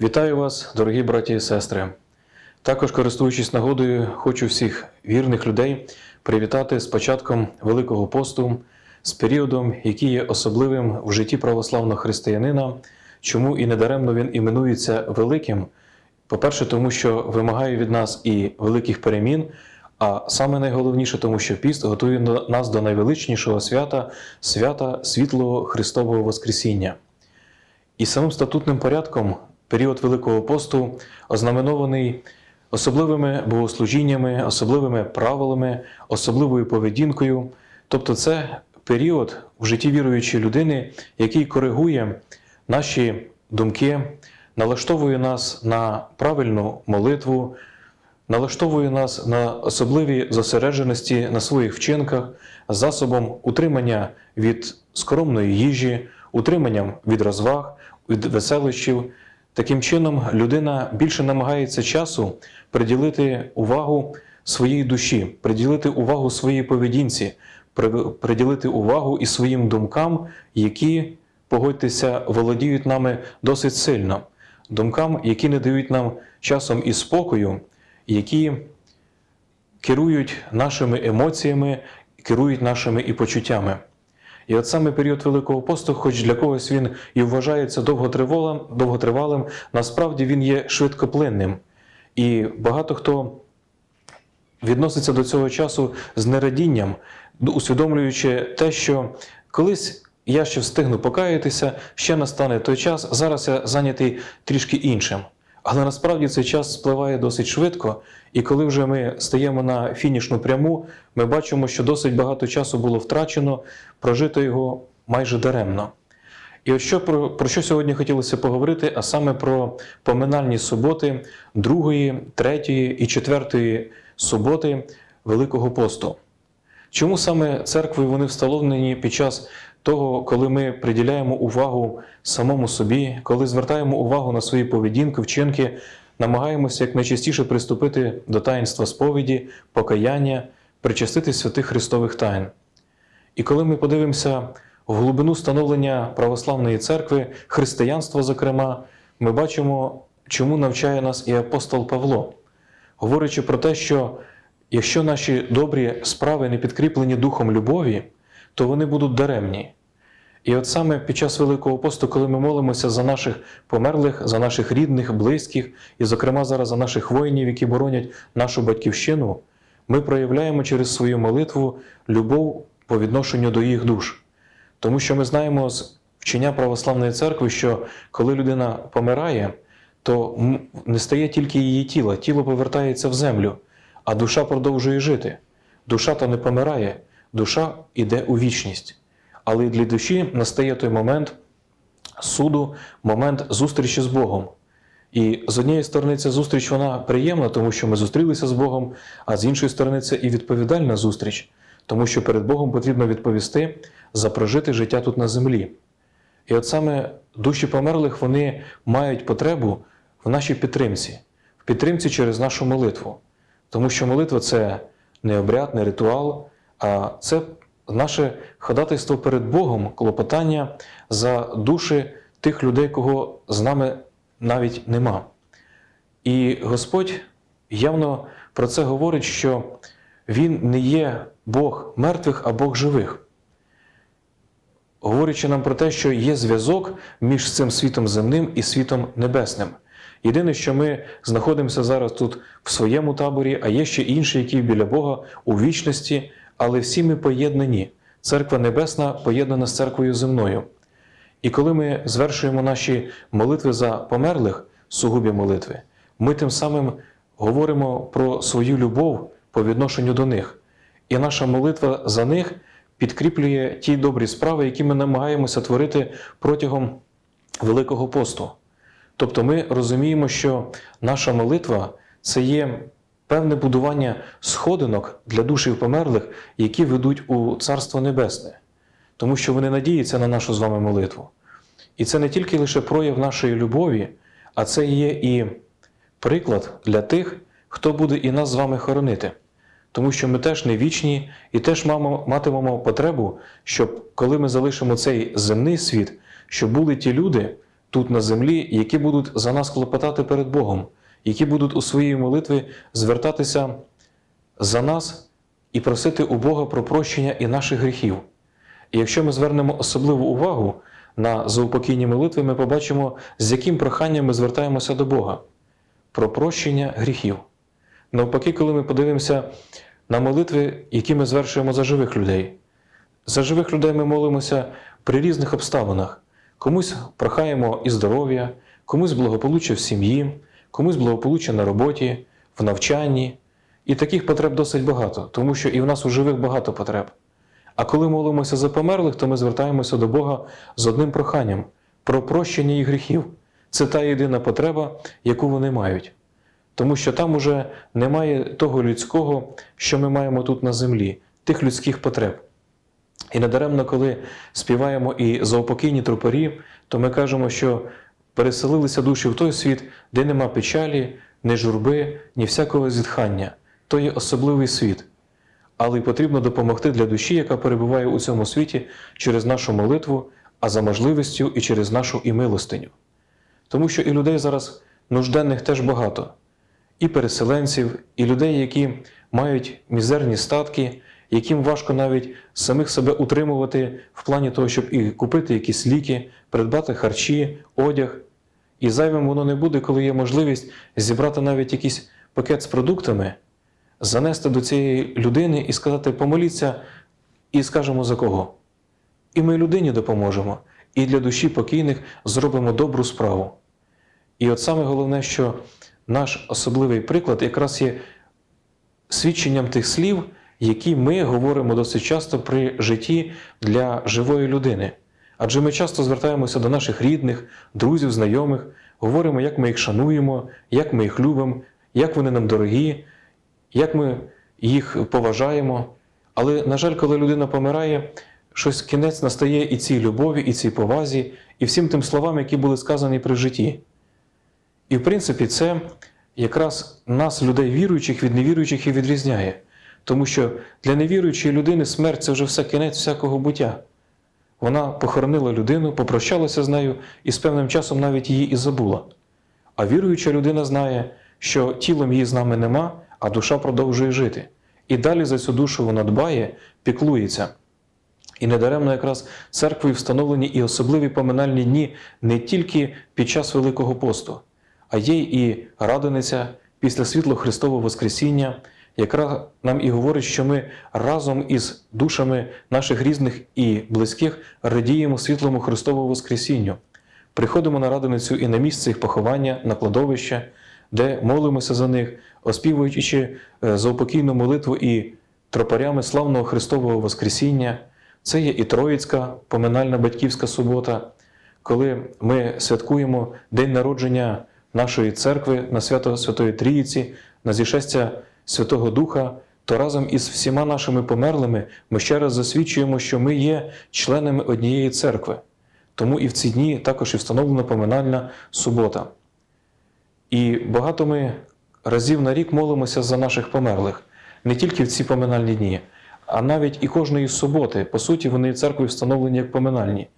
Вітаю вас, дорогі браті і сестри. Також, користуючись нагодою, хочу всіх вірних людей привітати з початком Великого посту, з періодом, який є особливим в житті православного християнина, чому і недаремно він іменується великим. По-перше, тому що вимагає від нас і великих перемін, а саме найголовніше, тому що піст готує нас до найвеличнішого свята свята світлого Христового Воскресіння. І самим статутним порядком період Великого посту ознаменований особливими богослужіннями, особливими правилами, особливою поведінкою. Тобто, це період в житті віруючої людини, який коригує наші думки, налаштовує нас на правильну молитву, налаштовує нас на особливі зосередженості на своїх вчинках, засобом утримання від скромної їжі, утриманням від розваг, від веселощів. Таким чином, людина більше намагається часу приділити увагу своїй душі, приділити увагу своїй поведінці, приділити увагу і своїм думкам, які, погодьтеся, володіють нами досить сильно, думкам, які не дають нам часом і спокою, які керують нашими емоціями, керують нашими і почуттями. І от саме період Великого посту, хоч для когось він і вважається довготривалим, довготривалим, насправді він є швидкоплинним. І багато хто відноситься до цього часу з нерадінням, усвідомлюючи те, що колись я ще встигну покаятися, ще настане той час, зараз я зайнятий трішки іншим. Але насправді цей час спливає досить швидко, і коли вже ми стаємо на фінішну пряму, ми бачимо, що досить багато часу було втрачено, прожито його майже даремно. І от що про, про що сьогодні хотілося поговорити, а саме про поминальні суботи другої, третьої і четвертої суботи Великого посту. Чому саме церкви вони встановлені під час того, коли ми приділяємо увагу самому собі, коли звертаємо увагу на свої поведінки, вчинки, намагаємося якнайчастіше приступити до таїнства сповіді, покаяння, причастити святих Христових таїн. І коли ми подивимося в глибину становлення православної церкви, християнства, зокрема, ми бачимо, чому навчає нас і апостол Павло, говорячи про те, що якщо наші добрі справи не підкріплені духом любові, то вони будуть даремні. І от саме під час Великого посту, коли ми молимося за наших померлих, за наших рідних, близьких, і, зокрема, зараз за наших воїнів, які боронять нашу батьківщину, ми проявляємо через свою молитву любов по відношенню до їх душ. Тому що ми знаємо з вчення православної церкви, що коли людина помирає, то не стає тільки її тіло, тіло повертається в землю, а душа продовжує жити. Душа то не помирає, душа йде у вічність. Але для душі настає той момент суду, момент зустрічі з Богом. І з однієї сторони, ця зустріч вона приємна, тому що ми зустрілися з Богом, а з іншої сторони, це і відповідальна зустріч, тому що перед Богом потрібно відповісти за прожити життя тут на землі. І от саме душі померлих вони мають потребу в нашій підтримці, в підтримці через нашу молитву. Тому що молитва це не обряд, не ритуал, це наше ходатайство перед Богом, клопотання за душі тих людей, кого з нами навіть нема. І Господь явно про це говорить, що Він не є Бог мертвих, а Бог живих. Говорячи нам про те, що є зв'язок між цим світом земним і світом небесним. Єдине, що ми знаходимося зараз тут в своєму таборі, а є ще інші, які біля Бога у вічності, але всі ми поєднані. Церква Небесна поєднана з церквою земною. І коли ми звершуємо наші молитви за померлих, сугубі молитви, ми тим самим говоримо про свою любов по відношенню до них. І наша молитва за них підкріплює ті добрі справи, які ми намагаємося творити протягом Великого посту. Тобто ми розуміємо, що наша молитва це є певне будування сходинок для душів померлих, які ведуть у Царство Небесне, тому що вони надіються на нашу з вами молитву. І це не тільки лише прояв нашої любові, а це є і приклад для тих, хто буде і нас з вами хоронити. Тому що ми теж не вічні і теж матимемо потребу, щоб коли ми залишимо цей земний світ, щоб були ті люди, тут на землі, які будуть за нас клопотати перед Богом, які будуть у своїй молитві звертатися за нас і просити у Бога про прощення і наших гріхів. І якщо ми звернемо особливу увагу на заупокійні молитви, ми побачимо, з яким проханням ми звертаємося до Бога про прощення гріхів. Навпаки, коли ми подивимося на молитви, які ми звершуємо за живих людей. За живих людей ми молимося при різних обставинах. Комусь прохаємо і здоров'я, комусь благополуччя в сім'ї, комусь благополуччя на роботі, в навчанні. І таких потреб досить багато, тому що і в нас у живих багато потреб. А коли молимося за померлих, то ми звертаємося до Бога з одним проханням про прощення їх гріхів. Це та єдина потреба, яку вони мають. Тому що там уже немає того людського, що ми маємо тут на землі, тих людських потреб. І недаремно, коли співаємо і заупокійні тропарі, то ми кажемо, що переселилися душі в той світ, де нема печалі, ні журби, ні всякого зітхання. То є особливий світ. Але й потрібно допомогти для душі, яка перебуває у цьому світі через нашу молитву, а за можливістю і через нашу і милостиню. Тому що і людей зараз нужденних теж багато, і переселенців, і людей, які мають мізерні статки, яким важко навіть самих себе утримувати в плані того, щоб і купити якісь ліки, придбати харчі, одяг. І зайвим воно не буде, коли є можливість зібрати навіть якийсь пакет з продуктами, занести до цієї людини і сказати, помоліться, і скажемо за кого. І ми людині допоможемо, і для душі покійних зробимо добру справу. І от саме головне, що наш особливий приклад якраз є свідченням тих слів, які ми говоримо досить часто при житті для живої людини. Адже ми часто звертаємося до наших рідних, друзів, знайомих, говоримо, як ми їх шануємо, як ми їх любимо, як вони нам дорогі, як ми їх поважаємо. Але, на жаль, коли людина помирає, щось кінець настає і цій любові, і цій повазі, і всім тим словам, які були сказані при житті. І в принципі, це якраз нас, людей віруючих, від невіруючих і відрізняє. Тому що для невіруючої людини смерть це вже все кінець всякого буття. Вона похоронила людину, попрощалася з нею і з певним часом навіть її і забула. А віруюча людина знає, що тілом її з нами нема, а душа продовжує жити. І далі за цю душу вона дбає, піклується. І недаремно якраз церквою встановлені і особливі поминальні дні не тільки під час Великого посту, а є і радениця після світло Христового Воскресіння, яка нам і говорить, що ми разом із душами наших різних і близьких радіємо світлому Христовому Воскресінню. Приходимо на раденицю і на місце їх поховання, на кладовище, де молимося за них, оспівуючи е, заупокійну молитву і тропарями славного Христового Воскресіння. Це є і Троїцька поминальна батьківська субота, коли ми святкуємо День народження нашої церкви на свято Святої Трійці, на зішестя Святого Духа, то разом із всіма нашими померлими ми ще раз засвідчуємо, що ми є членами однієї церкви. Тому і в ці дні також і встановлена поминальна субота. І багато ми разів на рік молимося за наших померлих, не тільки в ці поминальні дні, а навіть і кожної суботи. По суті, вони церквою встановлені як поминальні.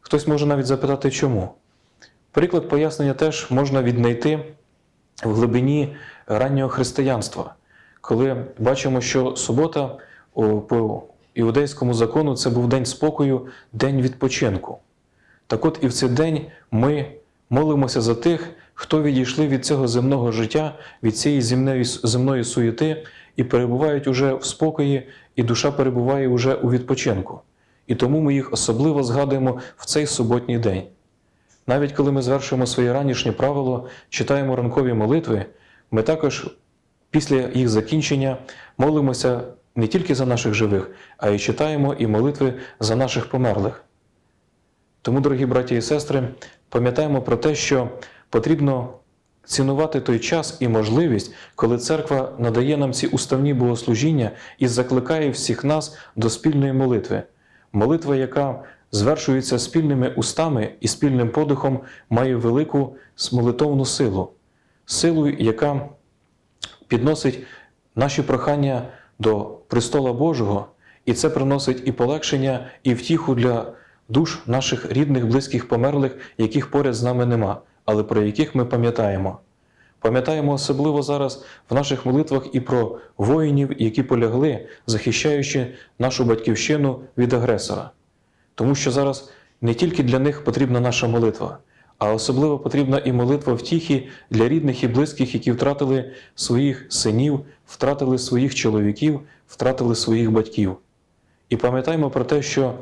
Хтось може навіть запитати, чому. Приклад пояснення теж можна віднайти в глибині раннього християнства, коли бачимо, що субота по іудейському закону це був день спокою, день відпочинку. Так от і в цей день ми молимося за тих, хто відійшли від цього земного життя, від цієї земної, земної суєти і перебувають уже в спокої, і душа перебуває уже у відпочинку. І тому ми їх особливо згадуємо в цей суботній день. Навіть коли ми звершуємо своє ранішнє правило, читаємо ранкові молитви, ми також після їх закінчення молимося не тільки за наших живих, а й читаємо і молитви за наших померлих. Тому, дорогі браті і сестри, пам'ятаємо про те, що потрібно цінувати той час і можливість, коли церква надає нам ці уставні богослужіння і закликає всіх нас до спільної молитви. Молитва, яка звершується спільними устами і спільним подихом, має велику молитовну силу, силу, яка підносить наші прохання до престола Божого, і це приносить і полегшення, і втіху для душ наших рідних, близьких померлих, яких поряд з нами нема, але про яких ми пам'ятаємо. Пам'ятаємо особливо зараз в наших молитвах і про воїнів, які полягли, захищаючи нашу батьківщину від агресора. Тому що зараз не тільки для них потрібна наша молитва, а особливо потрібна і молитва втіхи для рідних і близьких, які втратили своїх синів, втратили своїх чоловіків, втратили своїх батьків. І пам'ятаємо про те, що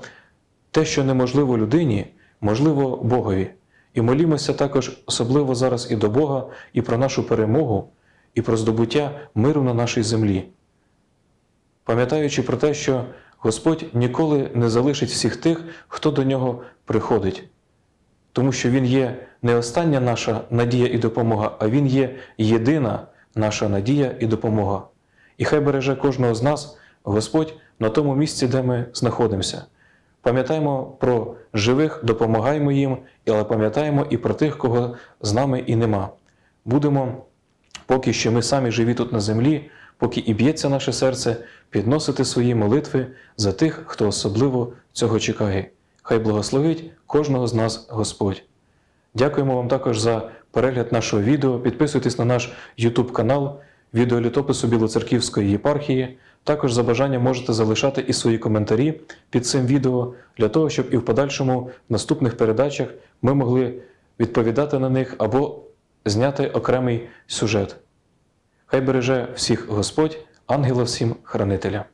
те, що неможливо людині, можливо Богові. І молімося також особливо зараз і до Бога, і про нашу перемогу, і про здобуття миру на нашій землі. Пам'ятаючи про те, що Господь ніколи не залишить всіх тих, хто до нього приходить, тому що Він є не остання наша надія і допомога, а Він є єдина наша надія і допомога. І хай береже кожного з нас Господь на тому місці, де ми знаходимося. Пам'ятаємо про живих, допомагаємо їм, але пам'ятаємо і про тих, кого з нами і нема. Будемо, поки що ми самі живі тут на землі, поки і б'ється наше серце, підносити свої молитви за тих, хто особливо цього чекає. Хай благословить кожного з нас Господь. Дякуємо вам також за перегляд нашого відео. Підписуйтесь на наш YouTube канал, відеолітопису Білоцерківської єпархії. Також за бажанням можете залишати і свої коментарі під цим відео для того, щоб і в подальшому в наступних передачах ми могли відповідати на них або зняти окремий сюжет. Хай береже всіх Господь, ангела всім хранителя.